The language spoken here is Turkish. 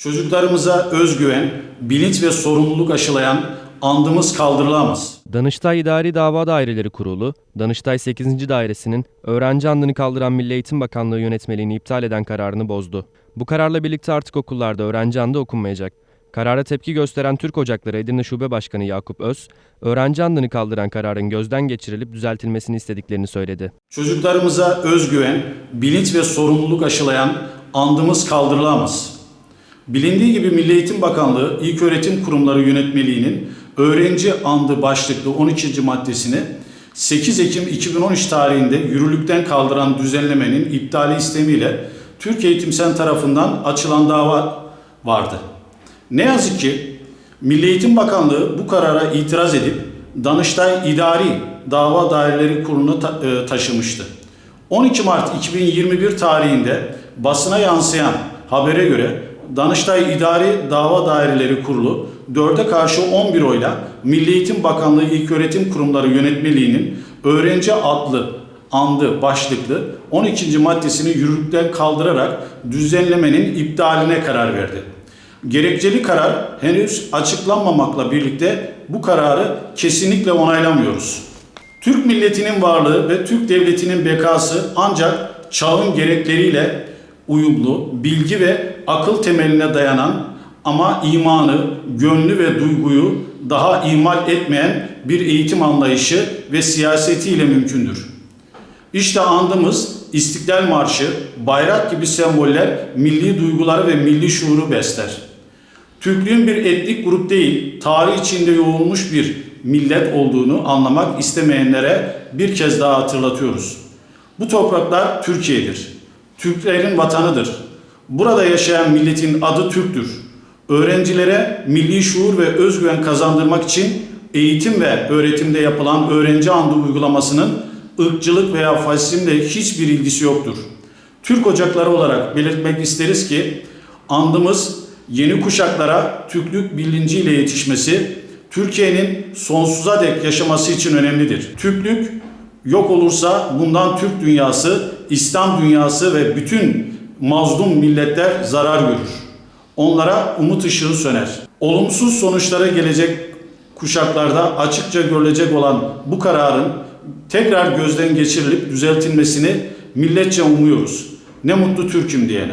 Çocuklarımıza özgüven, bilinç ve sorumluluk aşılayan andımız kaldırılamaz. Danıştay İdari Dava Daireleri Kurulu, Danıştay 8. Dairesi'nin öğrenci andını kaldıran Milli Eğitim Bakanlığı yönetmeliğini iptal eden kararını bozdu. Bu kararla birlikte artık okullarda öğrenci andı okunmayacak. Karara tepki gösteren Türk Ocakları Edirne Şube Başkanı Yakup Öz, öğrenci andını kaldıran kararın gözden geçirilip düzeltilmesini istediklerini söyledi. Çocuklarımıza özgüven, bilinç ve sorumluluk aşılayan andımız kaldırılamaz. Bilindiği gibi Milli Eğitim Bakanlığı İlköğretim Kurumları Yönetmeliği'nin öğrenci andı başlıklı 12. maddesini 8 Ekim 2013 tarihinde yürürlükten kaldıran düzenlemenin iptali istemiyle Türk Eğitim Sen tarafından açılan dava vardı. Ne yazık ki Milli Eğitim Bakanlığı bu karara itiraz edip Danıştay İdari Dava Daireleri Kurulu'na ta- e, taşımıştı. 12 Mart 2021 tarihinde basına yansıyan habere göre Danıştay İdari Dava Daireleri Kurulu 4'e karşı 11 oyla Milli Eğitim Bakanlığı İlköğretim Kurumları Yönetmeliğinin öğrenci adlı andı başlıklı 12. maddesini yürürlükten kaldırarak düzenlemenin iptaline karar verdi. Gerekçeli karar henüz açıklanmamakla birlikte bu kararı kesinlikle onaylamıyoruz. Türk milletinin varlığı ve Türk devletinin bekası ancak çağın gerekleriyle uyumlu, bilgi ve akıl temeline dayanan ama imanı, gönlü ve duyguyu daha ihmal etmeyen bir eğitim anlayışı ve siyasetiyle mümkündür. İşte andımız İstiklal Marşı, bayrak gibi semboller milli duyguları ve milli şuuru besler. Türklüğün bir etnik grup değil, tarih içinde yoğrulmuş bir millet olduğunu anlamak istemeyenlere bir kez daha hatırlatıyoruz. Bu topraklar Türkiye'dir. Türklerin vatanıdır. Burada yaşayan milletin adı Türktür. Öğrencilere milli şuur ve özgüven kazandırmak için eğitim ve öğretimde yapılan öğrenci andı uygulamasının ırkçılık veya faşizmle hiçbir ilgisi yoktur. Türk ocakları olarak belirtmek isteriz ki andımız yeni kuşaklara Türklük bilinciyle yetişmesi, Türkiye'nin sonsuza dek yaşaması için önemlidir. Türklük yok olursa bundan Türk dünyası, İslam dünyası ve bütün mazlum milletler zarar görür. Onlara umut ışığı söner. Olumsuz sonuçlara gelecek kuşaklarda açıkça görülecek olan bu kararın tekrar gözden geçirilip düzeltilmesini milletçe umuyoruz. Ne mutlu Türk'üm diyene.